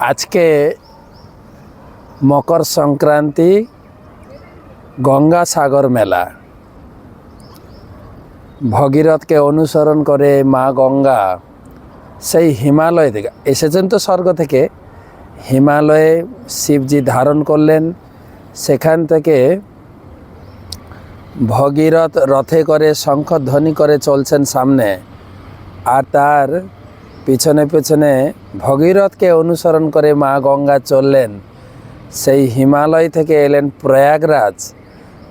আজকে মকর সংক্রান্তি গঙ্গাসাগর মেলা। ভগীরথকে অনুসরণ করে মা গঙ্গা সেই হিমালয় থেকে এসেছেন তো স্বর্গ থেকে। হিমালয়ে শিবজি ধারণ করলেন। সেখান থেকে ভগীরথ রথে করে শঙ্খধ্বনি করে চলছেন সামনে। আর তার পিছনে পিছনে ভগীরথকে অনুসরণ করে মা গঙ্গা চললেন। সেই হিমালয় থেকে এলেন প্রয়াগরাজ।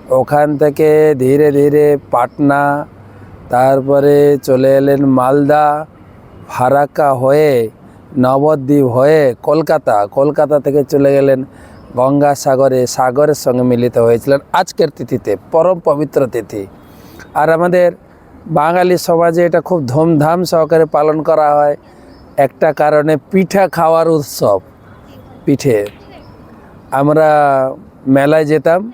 ওখান থেকে ধীরে ধীরে পাটনা, তারপরে চলে এলেন মালদা, ফারাক্কা হয়ে, নবদ্বীপ হয়ে কলকাতা। কলকাতা থেকে চলে গেলেন গঙ্গাসাগরে সাগরের সঙ্গে মিলিত হয়েছিলেন আজকের তিথিতে, পরম পবিত্র তিথি। আর আমাদের বাঙালি সমাজে এটা খুব ধুমধাম সহকারে পালন করা হয়। একটা কারণে পিঠা খাওয়ার উৎসব, পিঠে। আমরা মেলায় যেতাম,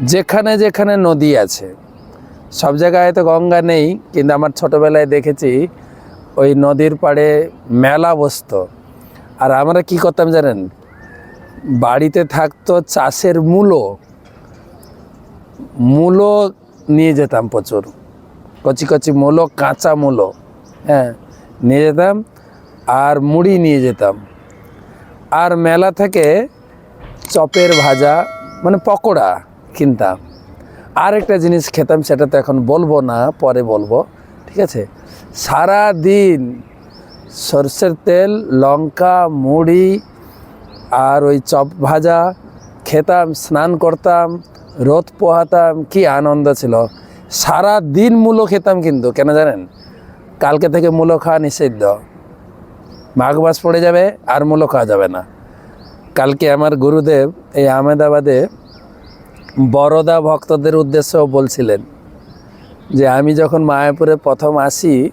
যেখানে যেখানে নদী আছে। সব জায়গায় তো গঙ্গা নেই, কিন্তু আমার ছোটোবেলায় দেখেছি, ওই নদীর পাড়ে মেলা বসত। আর আমরা কি করতাম জানেন? বাড়িতে থাকতো চাষের মূলো। মূলো নিয়ে যেতাম প্রচুর। কচি কচি মূলো, কাঁচা মূলো হ্যাঁ নিয়ে যেতাম আর মুড়ি নিয়ে যেতাম। আর মেলা থেকে চপের ভাজা মানে পকোড়া কিনতাম। আর একটা জিনিস খেতাম, সেটা তো এখন বলব না, পরে বলব, ঠিক আছে? সারা দিন সর্ষের তেল, লঙ্কা, মুড়ি আর ওই চপ ভাজা খেতাম, স্নান করতাম, রোদ পোহাতাম, কি আনন্দ ছিল। সারা দিন মূলো খেতাম কিন্তু, কেন জানেন? কালকে থেকে মূলো খাওয়া নিষিদ্ধ। মাঘ মাস পড়ে যাবে আর মূলো খাওয়া যাবে না। কালকে আমার গুরুদেব এই আহমেদাবাদে বরদা ভক্তদের উদ্দেশ্যেও বলছিলেন যে, আমি যখন মায়াপুরে প্রথম আসি,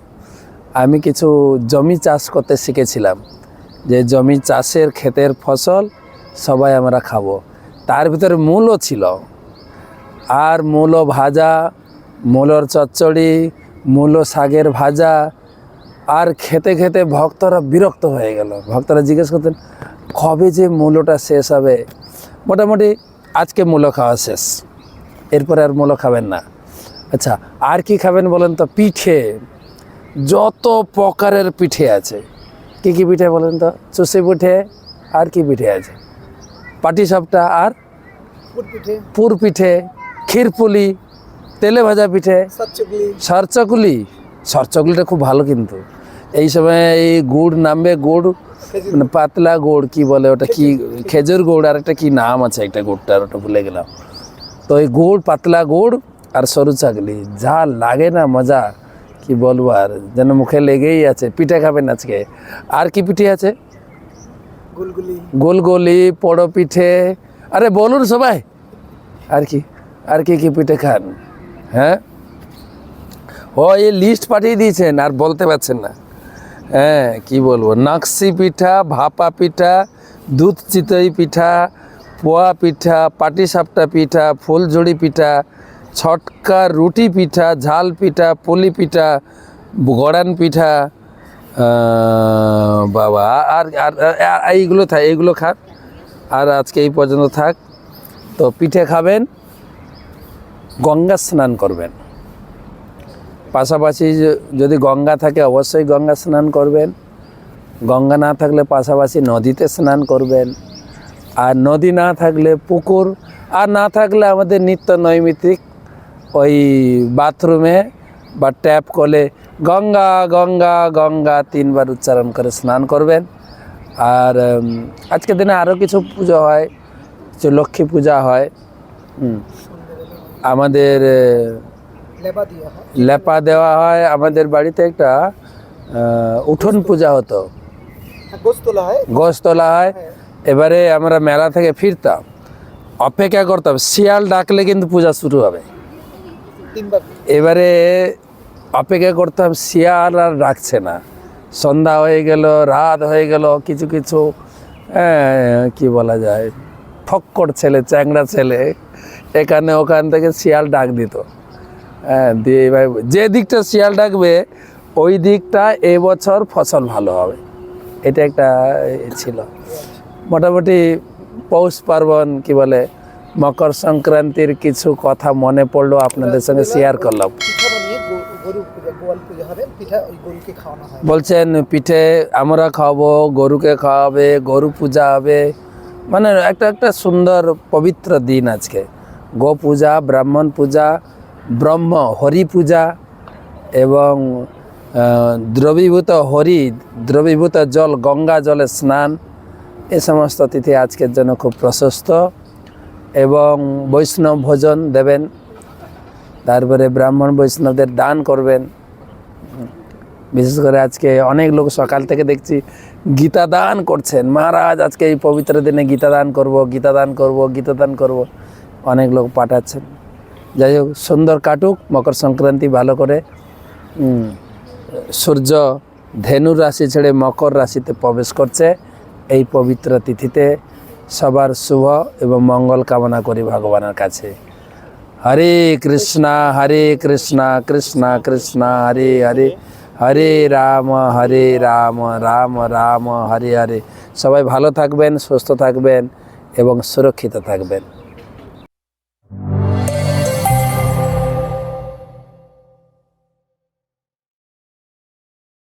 আমি কিছু জমি চাষ করতে শিখেছিলাম। যে জমি চাষের ক্ষেতের ফসল সবাই আমরা খাব। তার ভিতরে মূলও ছিল। আর মূলো ভাজা মূলর চচ্চড়ি মূলো শাকের ভাজা আর খেতে খেতে ভক্তরা বিরক্ত হয়ে গেল। ভক্তরা জিজ্ঞেস করতেন কবে যে মূলোটা শেষ হবে? মোটামুটি আজকে মূলো খাওয়া শেষ। এরপরে আর মূলো খাবেন না। আচ্ছা আর কি খাবেন বলেন তো? পিঠে। যত প্রকারের পিঠে আছে। কি কি পিঠে বলেন তো? চুষি পিঠে আর কি পিঠে আছে? পাটি সাপটা আর পুর পিঠে ক্ষীরপুলি তেলে ভাজা পিঠে সরচকুলি। সরচকুলিটা খুব ভালো কিন্তু। এই সময় এই গুড় নামবে গুড় মানে পাতলা গুড় কি বলে ওটা কি? খেজুর গুড় আর একটা কি নাম আছে একটা গুড়টার ওটা ভুলে গেলাম। তো এই গুড় পাতলা গুড় আর সরু চাকলি যা লাগে না মজা কি বলব আর যেন মুখে লেগেই আছে পিঠে খাবেন আজকে। আর কি পিঠে আছে? গোলগলি পোড়ো পিঠে আরে বলুন সবাই। আর কি আর কি কি পিঠে খান? হ্যাঁ? ও, এই লিস্ট পাঠিয়ে দিয়েছেন, আর বলতে পারছেন না। হ্যাঁ কি বলব? নাকসি পিঠা, ভাপা পিঠা, দুধ চিতই পিঠা, পোয়া পিঠা, পাটিসাপটা পিঠা, ফুলঝুড়ি পিঠা, ছটকা রুটি পিঠা, ঝাল পিঠা, পুলি পিঠা, গড়ান পিঠা বাবা, আর আর এইগুলো থাক এইগুলো খাক আর আজকে এই পর্যন্ত থাক। তো পিঠে খাবেন গঙ্গা স্নান করবেন। পাশাপাশি যদি গঙ্গা থাকে অবশ্যই গঙ্গা স্নান করবেন। গঙ্গা না থাকলে পাশাপাশি নদীতে স্নান করবেন। আর নদী না থাকলে পুকুর, আর না থাকলে আমাদের নিত্য নৈমিত্তিক ওই বাথরুমে বা ট্যাপ কলে গঙ্গা গঙ্গা গঙ্গা তিনবার উচ্চারণ করে স্নান করবেন। আর আজকের দিনে আরও কিছু পুজো হয় কিছু লক্ষ্মী পূজা হয়। আমাদের লেপা দেওয়া হয়। আমাদের বাড়িতে একটা উঠোন পূজা হতো। গোস তোলা হয়। এবারে আমরা মেলা থেকে ফিরতাম। অপেক্ষা করতাম। শিয়াল ডাকলে কিন্তু পূজা শুরু হবে। এবারে অপেক্ষা করতাম শিয়াল আর ডাকছে না। সন্ধ্যা হয়ে গেল রাত হয়ে গেল কিছু কিছু হ্যাঁ, কি বলা যায় ফক্কর ছেলে চ্যাংড়া ছেলে। এখানে ওখান থেকে শিয়াল ডাক দিত। হ্যাঁ দিয়ে এবার যে দিকটা শিয়াল ডাকবে, ওই দিকটা এবছর ফসল ভালো হবে। এটা একটা ছিল। মোটামুটি পৌষ পার্বণ কি বলে, মকর সংক্রান্তির কিছু কথা মনে পড়ল আপনাদের সঙ্গে শেয়ার করলাম। বলছেন, পিঠে আমরা খাওয়াবো, গরুকে খাওয়াবে, গরু পূজা হবে। মানে একটা একটা সুন্দর, পবিত্র দিন আজকে। গো পূজা ব্রাহ্মণ পূজা, ব্রহ্ম হরি পূজা এবং দ্রবীভূত হরি, দ্রবীভূত জল, গঙ্গা জলে স্নান, এ সমস্ত তিথি আজকের জন্য খুব প্রশস্ত এবং বৈষ্ণব ভোজন দেবেন। তারপরে ব্রাহ্মণ বৈষ্ণবদের দান করবেন। বিশেষ করে আজকে অনেক লোক সকাল থেকে দেখছি গীতা দান করছেন। মহারাজ, আজকে এই পবিত্র দিনে গীতা দান করব, গীতা দান করব, গীতা দান করব। অনেক লোক পাঠাচ্ছেন। যাই হোক, সুন্দর কাটুক, মকর সংক্রান্তি ভালো করে। সূর্য ধেনু রাশি ছেড়ে মকর রাশিতে প্রবেশ করছে। এই পবিত্র তিথিতে সবার শুভ এবং মঙ্গল কামনা করি ভগবানের কাছে। হরে কৃষ্ণা হরে কৃষ্ণা কৃষ্ণা কৃষ্ণা, হরে হরে। হরে রাম হরে রাম রাম রাম, হরে হরে। সবাই ভালো থাকবেন, সুস্থ থাকবেন এবং সুরক্ষিত থাকবেন।